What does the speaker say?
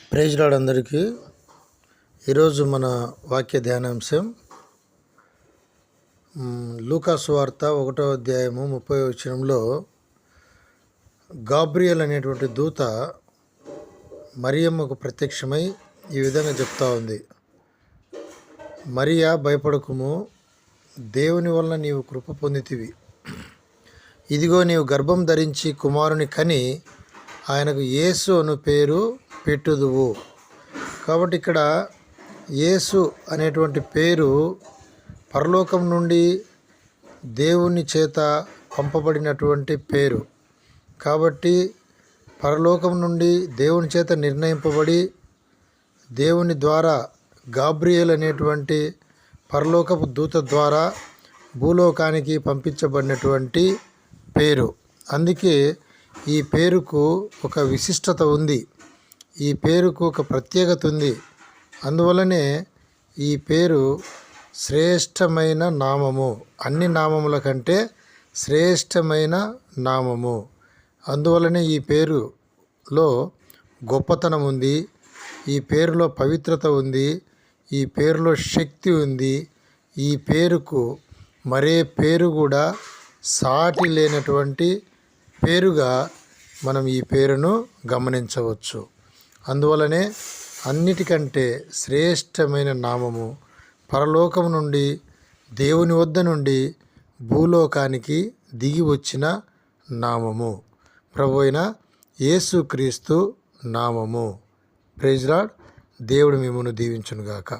Praise lord అందరికీ. ఈరోజు మన వాక్య ధ్యానాంశం లూకాస్ వార్త ఒకటో అధ్యాయము ముప్పై వచనంలో గాబ్రియల్ అనేటువంటి దూత మరియమ్మకు ప్రత్యక్షమై ఈ విధంగా చెప్తా ఉంది. మరియా భయపడకుము దేవుని వలన నీవు కృప పొందితివి. ఇదిగో నీవు గర్భం ధరించి కుమారుని కని ఆయనకు యేసు అను పేరు పెట్టుదువు. కాబట్టి ఇక్కడ యేసు అనేటువంటి పేరు పరలోకం నుండి దేవుని చేత పంపబడినటువంటి పేరు. కాబట్టి పరలోకం నుండి దేవుని చేత నిర్ణయింపబడి దేవుని ద్వారా గాబ్రియల్ అనేటువంటి పరలోకపు దూత ద్వారా భూలోకానికి పంపించబడినటువంటి పేరు. అందుకే ఈ పేరుకు ఒక విశిష్టత ఉంది. ఈ పేరుకు ఒక ప్రత్యేకత ఉంది. అందువలనే ఈ పేరు శ్రేష్టమైన నామము. అన్ని నామముల కంటే శ్రేష్టమైన నామము. అందువలనే ఈ పేరులో గొప్పతనం ఉంది. ఈ పేరులో పవిత్రత ఉంది. ఈ పేరులో శక్తి ఉంది. ఈ పేరుకు మరే పేరు కూడా సాటి లేనటువంటి పేరుగా మనం ఈ పేరును గమనించవచ్చు. అందువలనే అన్నిటికంటే శ్రేష్టమైన నామము పరలోకం నుండి దేవుని వద్ద నుండి భూలోకానికి దిగి వచ్చిన నామము. ప్రభు అయిన యేసుక్రీస్తు నామము. ప్రైజ్లాడ్ దేవుడు మిమ్మను దీవించునుగాక.